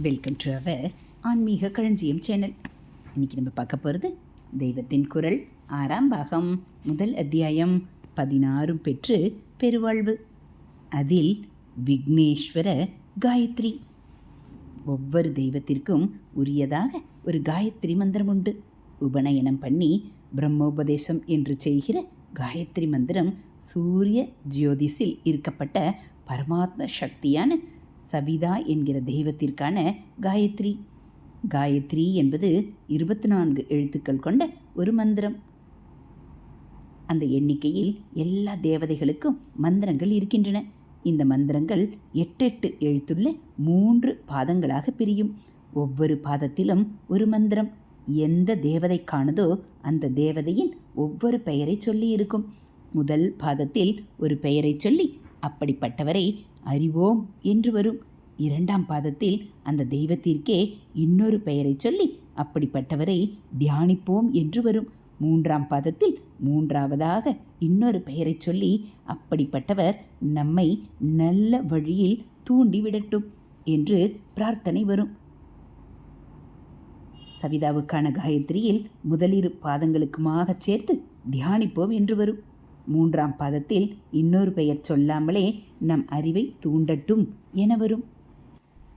Welcome to our ஆன்மீக களஞ்சியம் channel இன்றைக்கி நம்ம பார்க்க போகிறது தெய்வத்தின் குரல் ஆறாம் பாகம் முதல் அத்தியாயம் பதினாறும் பெற்று பெருவாழ்வு. அதில் விக்னேஸ்வர காயத்ரி. ஒவ்வொரு தெய்வத்திற்கும் உரியதாக ஒரு காயத்ரி மந்திரம் உண்டு. உபநயனம் பண்ணி பிரம்மோபதேசம் என்று செய்கிற காயத்ரி மந்திரம் சூரிய ஜோதிஸில் இருக்கப்பட்ட பரமாத்ம சக்தியான சவிதா என்கிற தெய்வத்திற்கான காயத்ரி. காயத்ரி என்பது இருபத்தி நான்கு எழுத்துக்கள் கொண்ட ஒரு மந்திரம். அந்த எண்ணிக்கையில் எல்லா தேவதைகளுக்கும் மந்திரங்கள் இருக்கின்றன. இந்த மந்திரங்கள் எட்டெட்டு எழுத்துள்ள மூன்று பாதங்களாக பிரியும். ஒவ்வொரு பாதத்திலும் ஒரு மந்திரம். எந்த தேவதை அந்த தேவதையின் ஒவ்வொரு பெயரை சொல்லி இருக்கும் முதல் பாதத்தில் ஒரு பெயரை சொல்லி அப்படிப்பட்டவரை அறிவோம் என்று வரும். இரண்டாம் பாதத்தில் அந்த தெய்வத்திற்கே இன்னொரு பெயரை சொல்லி அப்படிப்பட்டவரை தியானிப்போம் என்று வரும். மூன்றாம் பாதத்தில் மூன்றாவதாக இன்னொரு பெயரை சொல்லி அப்படிப்பட்டவர் நம்மை நல்ல வழியில் தூண்டிவிடட்டும் என்று பிரார்த்தனை வரும். சவிதாவுக்கான காயத்ரியில் முதலிரு பாதங்களுக்குமாக சேர்த்து தியானிப்போம் என்று வரும். மூன்றாம் பாதத்தில் இன்னொரு பெயர் சொல்லாமலே நம் அறிவை தூண்டட்டும் என வரும்.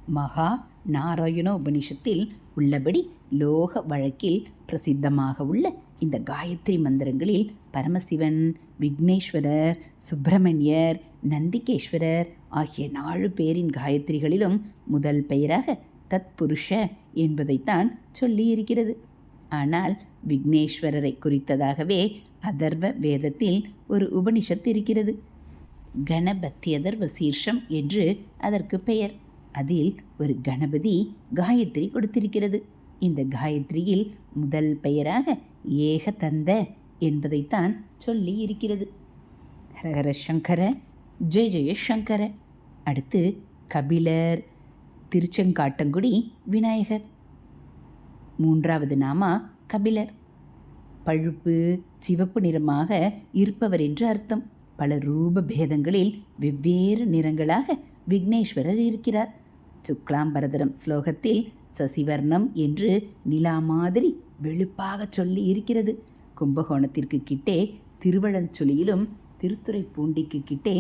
மகா நாராயண உபனிஷத்தில் உள்ளபடி லோக வழக்கில் பிரசித்தமாக உள்ள இந்த காயத்ரி மந்திரங்களில் பரமசிவன் விக்னேஸ்வரர் சுப்பிரமணியர் நந்திகேஸ்வரர் ஆகிய நாலு பேரின் காயத்ரிகளிலும் முதல் பெயராக தத்புருஷ என்பதைத்தான் சொல்லியிருக்கிறது. ஆனால் விக்னேஸ்வரரை குறித்ததாகவே அதர்வ வேதத்தில் ஒரு உபனிஷத் இருக்கிறது. கணபத்தியதர்வ சீர்ஷம் என்று அதற்கு பெயர். அதில் ஒரு கணபதி காயத்ரி கொடுத்திருக்கிறது. இந்த காயத்ரியில் முதல் பெயராக ஏகதந்த என்பதைத்தான் சொல்லி இருக்கிறது. ஹரஹர சங்கர ஜெய ஜெய சங்கர. அடுத்து கபிலர் திருச்செங்காட்டங்குடி விநாயகர். மூன்றாவது நாமா கபிலர். பழுப்பு சிவப்பு நிறமாக இருப்பவர் என்று அர்த்தம். பல ரூப பேதங்களில் வெவ்வேறு நிறங்களாக விக்னேஸ்வரர் இருக்கிறார். சுக்லாம்பரதரம் ஸ்லோகத்தில் சசிவர்ணம் என்று நிலா மாதிரி வெளுப்பாக சொல்லி இருக்கிறது. கும்பகோணத்திற்கு கிட்டே திருவழஞ்சொலியிலும் திருத்துறை பூண்டிக்கு கிட்டே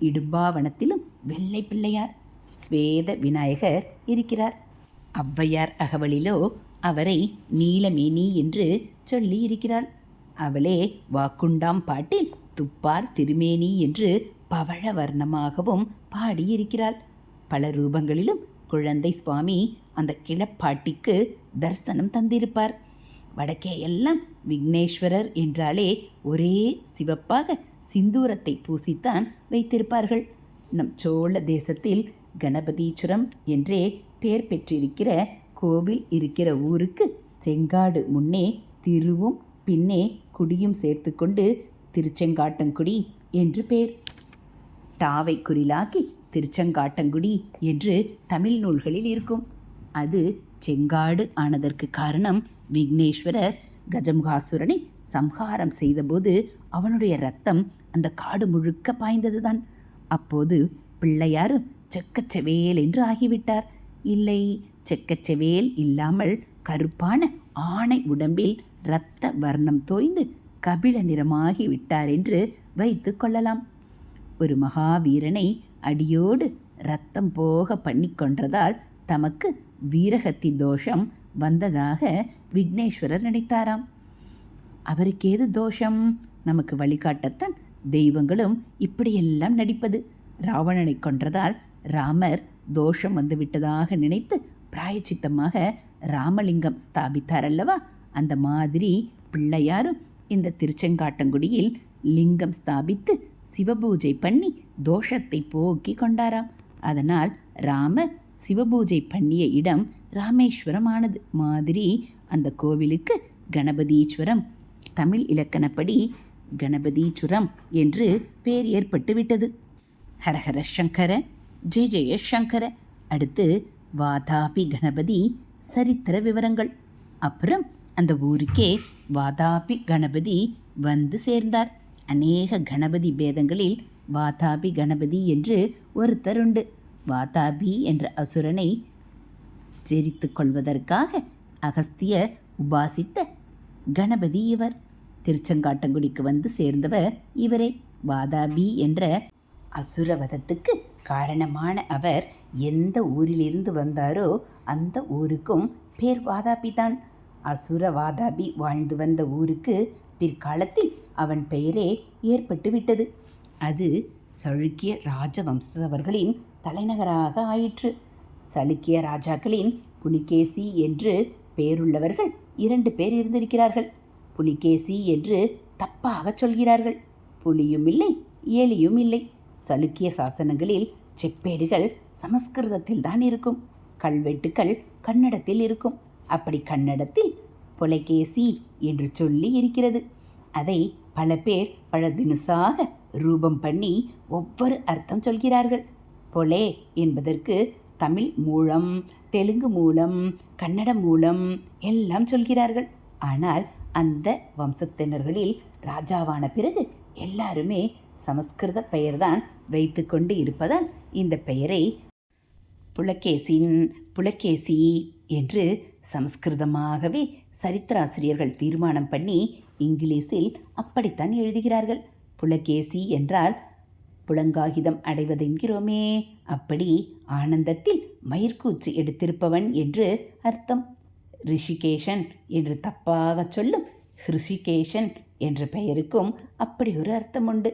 இடும்பாவனத்திலும் வெள்ளை பிள்ளையார் ஸ்வேத விநாயகர் இருக்கிறார். ஔவையார் அகவலிலோ அவரை நீலமேனி என்று சொல்லி இருக்கிறாள் அவளே வாக்குண்டாம் பாட்டில் துப்பார் திருமேனி என்று பவழ வர்ணமாகவும் பாடியிருக்கிறாள். பல ரூபங்களிலும் குழந்தை சுவாமி அந்த கிளப்பாட்டிக்கு தரிசனம் தந்திருப்பார். வடக்கே எல்லாம் விக்னேஸ்வரர் என்றாலே ஒரே சிவப்பாக சிந்தூரத்தை பூசித்தான் வைத்திருப்பார்கள். நம் சோழ தேசத்தில் கணபதீச்சுரம் என்றே பெயர் பெற்றிருக்கிற கோவில் இருக்கிற ஊருக்கு செங்காடு முன்னே திருவும் பின்னே குடியும் சேர்த்துக்கொண்டு திருச்செங்காட்டங்குடி என்று பேர். டாவை குறிலாக்கி திருச்செங்காட்டங்குடி என்று தமிழ் நூல்களில் இருக்கும். அது செங்காடு ஆனதற்கு காரணம் விக்னேஸ்வரர் கஜமுகாசுரனை சம்ஹாரம் செய்தபோது அவனுடைய ரத்தம் அந்த காடு முழுக்க பாய்ந்ததுதான். அப்போது பிள்ளையாரும் செக்கச்செவேல் என்று ஆகிவிட்டார். இல்லை செக்கச்செவேல் இல்லாமல் கருப்பான ஆணை உடம்பில் இரத்த வர்ணம் தோய்ந்து கபில நிறமாகி விட்டார் என்று வைத்து கொள்ளலாம். ஒரு மகாவீரனை அடியோடு ரத்தம் போக பண்ணி கொன்றதால் தமக்கு வீரகத்தி தோஷம் வந்ததாக விக்னேஸ்வரர் நினைத்தாராம். அவருக்கு ஏது தோஷம்? நமக்கு வழிகாட்டத்தான் தெய்வங்களும் இப்படியெல்லாம் நடிப்பது. ராவணனை கொன்றதால் ராமர் தோஷம் வந்துவிட்டதாக நினைத்து பிராயச்சித்தமாக ராமலிங்கம் ஸ்தாபித்தார் அல்லவா அந்த மாதிரி பிள்ளையாரும் இந்த திருச்செங்காட்டங்குடியில் லிங்கம் ஸ்தாபித்து சிவபூஜை பண்ணி தோஷத்தை போக்கி கொண்டாராம். அதனால் ராம சிவபூஜை பண்ணிய இடம் ராமேஸ்வரம் ஆனது மாதிரி அந்த கோவிலுக்கு கணபதீஸ்வரம் தமிழ் இலக்கணப்படி கணபதீச்சுரம் என்று பேர் ஏற்பட்டு விட்டது ஹரஹர சங்கர ஜெய ஜெய சங்கர. அடுத்து வாதாபி கணபதி சரித்திர விவரங்கள். அப்புறம் அந்த ஊருக்கே வாதாபி கணபதி வந்து சேர்ந்தார். அநேக கணபதி பேதங்களில் வாதாபி கணபதி என்று ஒருத்தர் உண்டு. வாதாபி என்ற அசுரனை ஜெரித்து கொள்வதற்காக அகஸ்திய உபாசித்த கணபதி இவர். திருச்செங்காட்டங்குடிக்கு வந்து சேர்ந்தவர் இவரே. வாதாபி என்ற அசுரவதத்துக்கு காரணமான அவர் எந்த ஊரிலிருந்து வந்தாரோ அந்த ஊருக்கும் பேர் வாதாபி தான். அசுர வாதாபி வாழ்ந்து வந்த ஊருக்கு பிற்காலத்தில் அவன் பெயரே ஏற்பட்டு விட்டது. அது சழுக்கிய ராஜவம்சத்தவர்களின் தலைநகராக ஆயிற்று. சளுக்கிய ராஜாக்களின் புலிகேசி என்று பெயருள்ளவர்கள் இரண்டு பேர் இருந்திருக்கிறார்கள். புலிகேசி என்று தப்பாக சொல்கிறார்கள். புலியும் இல்லை ஏலியும் இல்லை. சலுக்கிய சாசனங்களில் செப்பேடுகள் சமஸ்கிருதத்தில் தான் இருக்கும். கல்வெட்டுக்கள் கன்னடத்தில் இருக்கும். அப்படி கன்னடத்தில் புலகேசி என்று சொல்லி இருக்கிறது. அதை பல பேர் பலதினுஷாக ரூபம் பண்ணி ஒவ்வொரு அர்த்தம் சொல்கிறார்கள். பொலே என்பதற்கு தமிழ் மூலம் தெலுங்கு மூலம் கன்னட மூலம் எல்லாம் சொல்கிறார்கள். ஆனால் அந்த வம்சத்தினர்களில் ராஜாவான பிறகு எல்லாருமே சமஸ்கிருத பெயர்தான் வைத்துக்கொண்டு இருப்பதால் இந்த பெயரை புலகேசின் புலகேசி என்று சமஸ்கிருதமாகவே சரித்திராசிரியர்கள் தீர்மானம் பண்ணி இங்கிலீஷில் அப்படித்தான் எழுதுகிறார்கள். புலகேசி என்றால் புலங்காகிதம் அடைவதென்கிறோமே. அப்படி ஆனந்தத்தில் மயிர்கூச்சு எடுத்திருப்பவன் என்று அர்த்தம். ரிஷிகேஷன் என்று தப்பாக சொல்லும் ஹிருஷிகேஷன் என்ற பெயருக்கும் அப்படி ஒரு அர்த்தம் உண்டு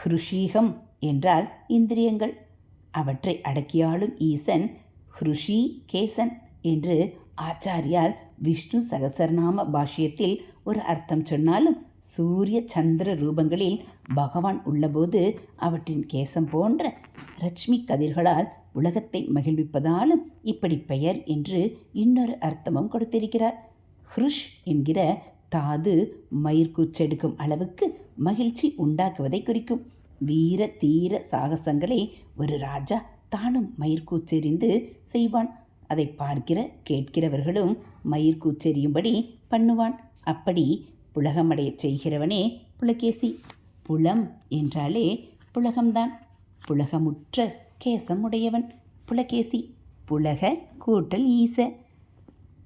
ஹிருஷீகம் என்றால் இந்திரியங்கள். அவற்றை அடக்கியாளும் ஈசன் ஹிருஷி கேசன் என்று ஆச்சாரியால் விஷ்ணு சகசரநாம பாஷ்யத்தில் ஒரு அர்த்தம் சொன்னாலும் சூரிய சந்திர ரூபங்களில் பகவான் உள்ளபோது அவற்றின் கேசம் போன்ற ரட்சுமி கதிர்களால் உலகத்தை மகிழ்விப்பதாலும் இப்படி பெயர் என்று இன்னொரு அர்த்தமும் கொடுத்திருக்கிறார். ஹ்ருஷ் என்கிற தாது மயிர்கூச்செடுக்கும் அளவுக்கு மகிழ்ச்சி உண்டாக்குவதை குறிக்கும். வீர தீர சாகசங்களை ஒரு ராஜா. தானும் மயிர்கூச்செறிந்து செய்வான். அதை பார்க்கிற கேட்கிறவர்களும் மயிர்கூச்செறியும்படி பண்ணுவான். அப்படி புலகமடைய செய்கிறவனே புலகேசி. புலம் என்றாலே புலகம்தான். புலகமுற்ற கேசம் உடையவன் புலகேசி. புலக கூட்டல் ஈச.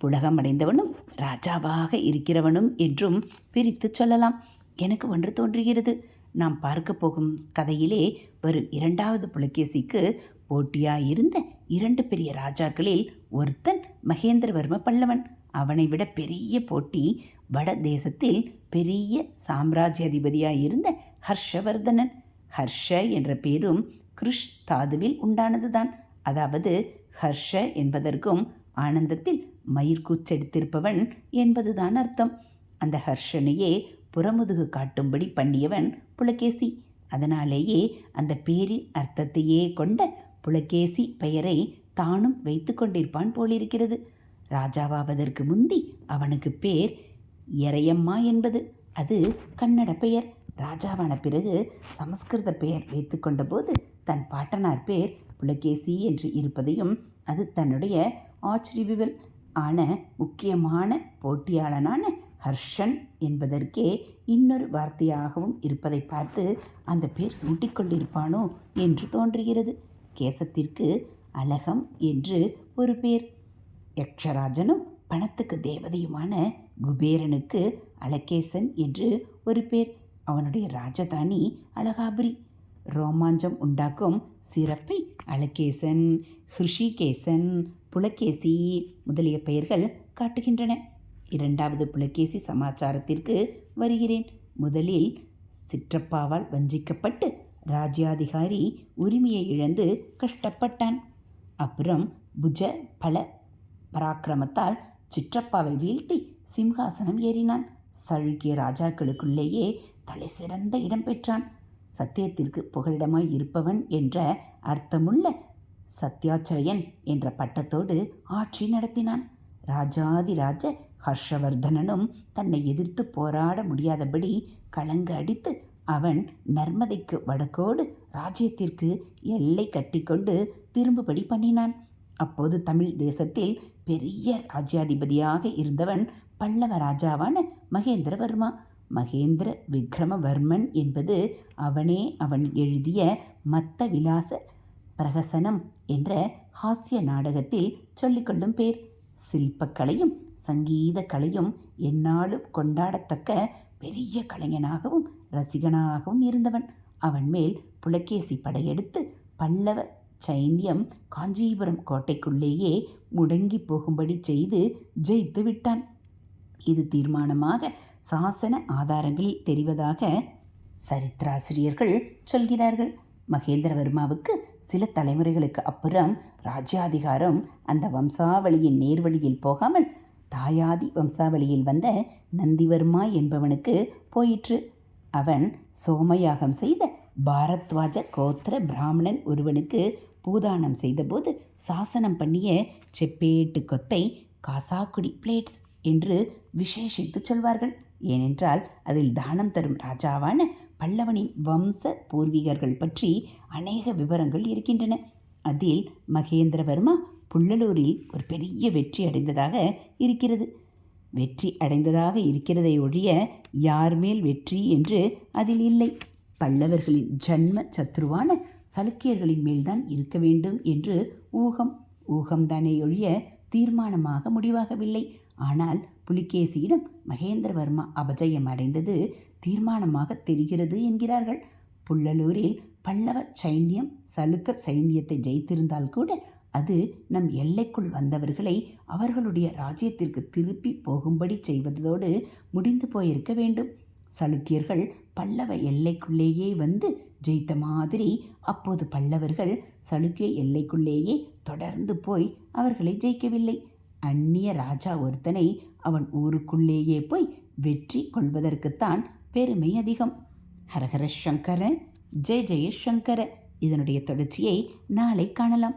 புலகமடைந்தவனும் ராஜாவாக இருக்கிறவனும் என்றும் பிரித்து சொல்லலாம். எனக்கு ஒன்று தோன்றுகிறது. நாம் பார்க்க போகும் கதையிலே வரும் இரண்டாவது புலகேசிக்கு போட்டியாக இருந்த இரண்டு பெரிய ராஜாக்களில் ஒருத்தன் மகேந்திரவர்ம பல்லவன். அவனை விட பெரிய போட்டி வட தேசத்தில் பெரிய சாம்ராஜ்யாதிபதியாயிருந்த ஹர்ஷவர்தனன். ஹர்ஷ என்ற பேரும் கிருஷ் தாதுவில் உண்டானதுதான். அதாவது ஹர்ஷ என்பதற்கும் ஆனந்தத்தில் மயிர்கூச்செடுத்திருப்பவன் என்பதுதான் அர்த்தம். அந்த ஹர்ஷனையே புறமுதுகு காட்டும்படி பண்ணியவன் புலகேசி. அதனாலேயே அந்த பேரின் அர்த்தத்தையே கொண்ட புலகேசி பெயரை தானும் வைத்து கொண்டிருப்பான் போலிருக்கிறது. ராஜாவாவதற்கு முந்தி அவனுக்கு பேர் எரையம்மா என்பது. அது கன்னட பெயர். ராஜாவான பிறகு சமஸ்கிருத பெயர் வைத்து கொண்டபோது தன் பாட்டனார் பேர் புலகேசி என்று இருப்பதையும் அது தன்னுடைய ஆச்சரியவிவல் ஆன முக்கியமான போட்டியாளனான ஹர்ஷன் என்பதற்கே இன்னொரு வார்த்தையாகவும் இருப்பதை பார்த்து அந்த பேர் சூட்டிக்கொண்டிருப்பானோ என்று தோன்றுகிறது. கேசத்திற்கு அழகம் என்று ஒரு பேர். யக்ஷராஜனும் பணத்துக்கு தேவதையுமான குபேரனுக்கு அலகேசன் என்று ஒரு பேர். அவனுடைய ராஜதானி அழகாபுரி. ரோமாஞ்சம் உண்டாக்கும் சிறப்பை அலகேசன் ஹிருஷிகேசன் புலகேசி முதலிய பெயர்கள் காட்டுகின்றன. இரண்டாவது புலகேசி சமாச்சாரத்திற்கு வருகிறேன். முதலில் சிற்றப்பாவால் வஞ்சிக்கப்பட்டு ராஜ்யாதிகாரி உரிமையை இழந்து கஷ்டப்பட்டான். அப்புறம் புஜ பல பராக்கிரமத்தால் சிற்றப்பாவை வீழ்த்தி சிம்ஹாசனம் ஏறினான். சழுக்கிய ராஜாக்களுக்குள்ளேயே தலை சிறந்த இடம் பெற்றான். சத்தியத்திற்கு புகலிடமாய் இருப்பவன் என்ற அர்த்தமுள்ள சத்யாச்சரியன் என்ற பட்டத்தோடு ஆட்சி நடத்தினான். ராஜாதிராஜ ஹர்ஷவர்தனனும் தன்னை எதிர்த்து போராட முடியாதபடி கலங்க அடித்து அவன் நர்மதைக்கு வடக்கோடு ராஜ்யத்திற்கு எல்லை கட்டிக்கொண்டு திரும்புபடி பண்ணினான். அப்போது தமிழ் தேசத்தில் பெரிய ராஜ்யாதிபதியாக இருந்தவன் பல்லவ ராஜாவான மகேந்திரவர்மா. மகேந்திர விக்ரமவர்மன் என்பது அவனே அவன் எழுதிய மத்த விலாச பிரகசனம் என்ற ஹாஸ்ய நாடகத்தில் சொல்லிக்கொள்ளும் பேர். சில்பக்கலையும் சங்கீத கலையும் என்னாலும் கொண்டாடத்தக்க பெரிய கலைஞனாகவும் ரசிகனாகவும் இருந்தவன். அவன் மேல் புலகேசி படையெடுத்து பல்லவ சைன்யம் காஞ்சிபுரம் கோட்டைக்குள்ளேயே முடங்கி போகும்படி செய்து ஜெயித்து விட்டான். இது தீர்மானமாக சாசன ஆதாரங்களில் தெரிவதாக சரித்திராசிரியர்கள் சொல்கிறார்கள். மகேந்திரவர்மாவுக்கு சில தலைமுறைகளுக்கு அப்புறம் ராஜ்யாதிகாரம் அந்த வம்சாவளியின் நேர்வழியில் போகாமல் தாயாதி வம்சாவளியில் வந்த நந்திவர்மா என்பவனுக்கு போயிற்று. அவன் சோமயாகம் செய்த பாரத்வாஜ கோத்திர பிராமணன் ஒருவனுக்கு பூதானம் செய்தபோது சாசனம் பண்ணிய செப்பேட்டு கொத்தை காசாக்குடி பிளேட்ஸ் என்று விசேஷித்து சொல்வார்கள். ஏனென்றால் அதில் தானம் தரும் ராஜாவான பல்லவனின் வம்ச பூர்வீகர்கள் பற்றி அநேக விவரங்கள் இருக்கின்றன. அதில் மகேந்திரவர்மா புள்ளலூரில் ஒரு பெரிய வெற்றி அடைந்ததாக இருக்கிறது. வெற்றி அடைந்ததாக இருக்கிறதை ஒழிய யார் மேல் வெற்றி என்று அதில் இல்லை. பல்லவர்களின் ஜன்ம சத்ருவான சலுக்கியர்களின் மேல்தான் இருக்க வேண்டும் என்று ஊகம். ஊகம்தானே ஒழிய தீர்மானமாக முடிவாகவில்லை. ஆனால் புலிகேசியிடம் மகேந்திரவர்மா அபஜயம் அடைந்தது தீர்மானமாக தெரிகிறது என்கிறார்கள். புள்ளலூரில் பல்லவ சைன்யம் சலுக்க சைன்யத்தை ஜெயித்திருந்தால் கூட அது நம் எல்லைக்குள் வந்தவர்களை அவர்களுடைய ராஜ்யத்திற்கு திருப்பி போகும்படி செய்வதோடு முடிந்து போயிருக்க வேண்டும். சலுக்கியர்கள் பல்லவ எல்லைக்குள்ளேயே வந்து ஜெயித்த மாதிரி அப்போது பல்லவர்கள் சலுக்கிய எல்லைக்குள்ளேயே தொடர்ந்து போய் அவர்களை ஜெயிக்கவில்லை. அந்நிய ராஜா ஒருத்தனை அவன் ஊருக்குள்ளேயே போய் வெற்றி கொள்வதற்குத்தான் பெருமை அதிகம். ஹரஹர சங்கர ஜெய ஜெய சங்கர இதனுடைய தொடர்ச்சியை நாளை காணலாம்.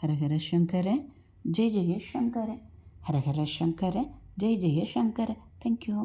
ஹரஹர சங்கர ஜெய் ஜெய சங்கர ஹரஹர சங்கர ஜெய் ஜெய சங்கர தேங்க்யூ